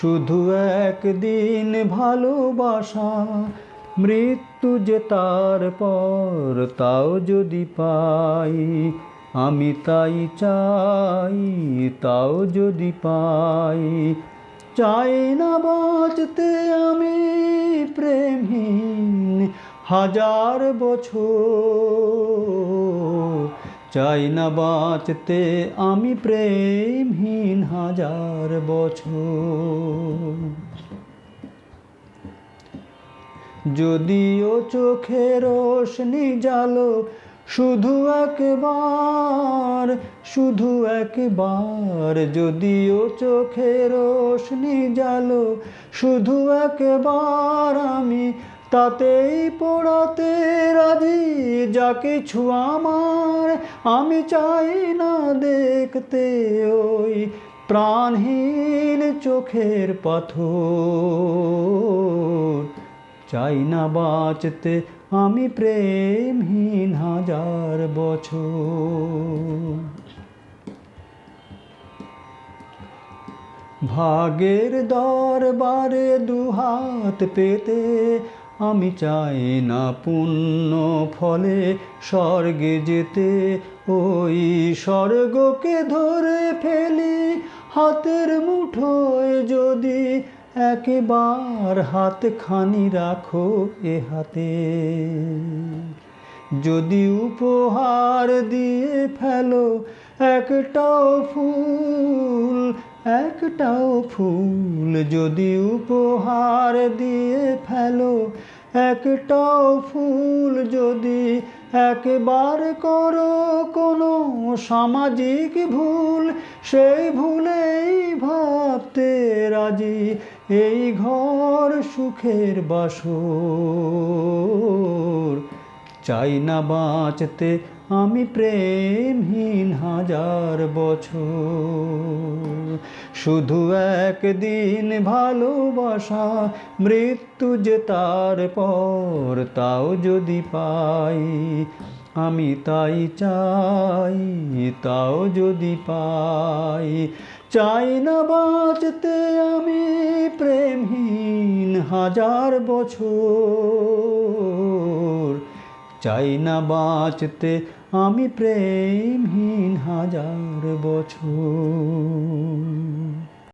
শুধু একদিন ভালোবাসা, মৃত্যু যে তার পর তাও যদি পাই, আমি তাই চাই, তাও যদি পাই। চাই না বাঁচতে আমি প্রেমহীন হাজার বছর চাই না বাঁচতে আমি প্রেমহীন হাজার বছর। যদিও চোখে রোশনি জালো, শুধু একবার শুধু একবার। যদিও চোখে রোশনি জালো, শুধু একবার আমি তাতেই পড়াতে রাজি যা কিছু আমার, আমি চাই না দেখতে ওই প্রাণহীন চোখের পাথর। চাই না বাঁচতে আমি প্রেমহীন হাজার বছর। ভাগের দরবারে দুহাত পেতে আমি চাই না পুণ্য ফলে স্বর্গে যেতে, ওই স্বর্গকে ধরে ফেলি। হাতের মুঠোয় যদি একবার হাত খানি রাখো এ হাতে। যদি উপহার দিয়ে ফেলো একটাও ফুল একটাও ফুল যদি উপহার দিয়ে ফেলো একটাও ফুল যদি একবার করো কোনো সামাজিক ভুল, সেই ভুলেই ভাবতে রাজি এই ঘর সুখের বাসর। চাই না বাঁচতে, আমি প্রেমহীন হাজার বছর। শুধু একদিন ভালোবাসা, মৃত্যু যে তার পর তাও যদি পাই, আমি তাই চাই, তাও যদি পাই। চাই না বাঁচতে, আমি প্রেমহীন হাজার বছর। চাই না বাঁচতে আমি প্রেমহীন হাজার বছর।